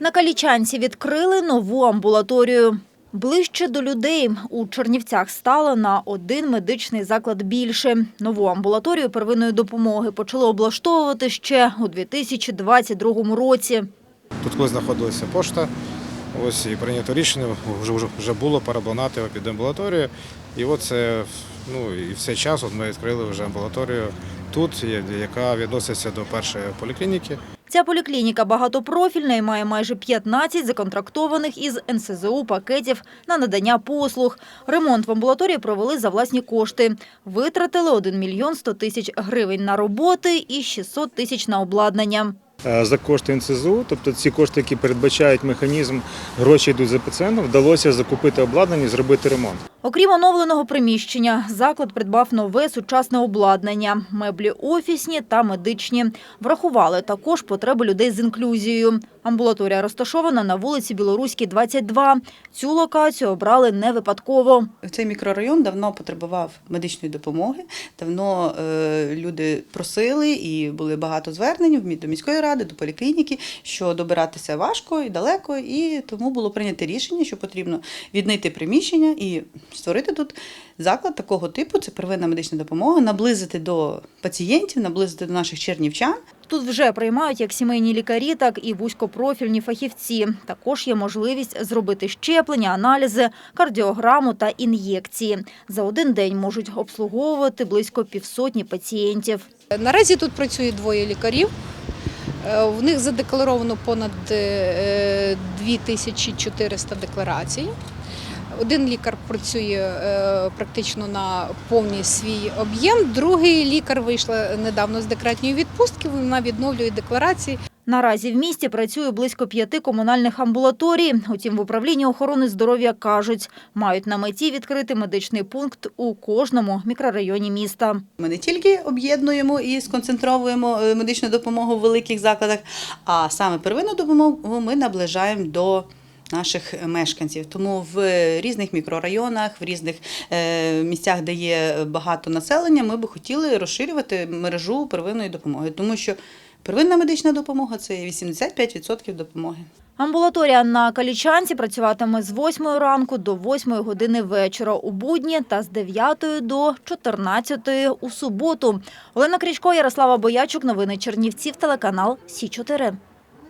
На Калічанці відкрили нову амбулаторію. Ближче до людей у Чернівцях стало на один медичний заклад більше. Нову амбулаторію первинної допомоги почали облаштовувати ще у 2022 році. Тут коли знаходилася пошта, ось і прийнято рішення, вже, вже, було переобладнати під амбулаторію. І от це, ну, і в цей час от ми відкрили вже амбулаторію тут, яка відноситься до першої поліклініки. Ця поліклініка багатопрофільна і має майже 15 законтрактованих із НСЗУ пакетів на надання послуг. Ремонт в амбулаторії провели за власні кошти. Витратили 1 мільйон 100 тисяч гривень на роботи і 600 тисяч на обладнання. Е, за кошти НСЗУ, тобто ці кошти, які передбачають механізм, гроші йдуть за пацієнтом, вдалося закупити обладнання і зробити ремонт. Окрім оновленого приміщення, заклад придбав нове сучасне обладнання, меблі офісні та медичні. Врахували також потреби людей з інклюзією. Амбулаторія розташована на вулиці Білоруській, 22. Цю локацію обрали не випадково. Цей мікрорайон давно потребував медичної допомоги. Давно е, люди просили і були багато звернень до міської ради, до поліклініки, що добиратися важко і далеко, і тому було прийнято рішення, що потрібно віднайти приміщення і створити тут заклад такого типу. Це первинна медична допомога, наблизити до пацієнтів, наблизити до наших чернівчан. Тут вже приймають як сімейні лікарі, так і вузькопрофільні фахівці. Також є можливість зробити щеплення, аналізи, кардіограму та ін'єкції. За один день можуть обслуговувати близько півсотні пацієнтів. Наразі тут працює двоє лікарів. Е, В них задекларовано понад е, 2400 декларацій. Один лікар працює е, практично на повний свій об'єм. Другий лікар вийшла недавно з декретної відпустки. Вона відновлює декларації. Наразі в місті працює близько п'яти комунальних амбулаторій. Утім, в управлінні охорони здоров'я кажуть, мають на меті відкрити медичний пункт у кожному мікрорайоні міста. Ми не тільки об'єднуємо і сконцентровуємо е, медичну допомогу в великих закладах, а саме первинну допомогу ми наближаємо до наших мешканців. Тому в різних мікрорайонах, в різних е, місцях, де є багато населення, ми би хотіли розширювати мережу первинної допомоги, тому що первинна медична допомога це 85% допомоги. Амбулаторія на Калічанці працюватиме з 8 ранку до 8 години вечора у будні та з 9 до 14 у суботу. Олена Крічко, Ярослава Боячук. Новини Чернівців, телеканал Сі 4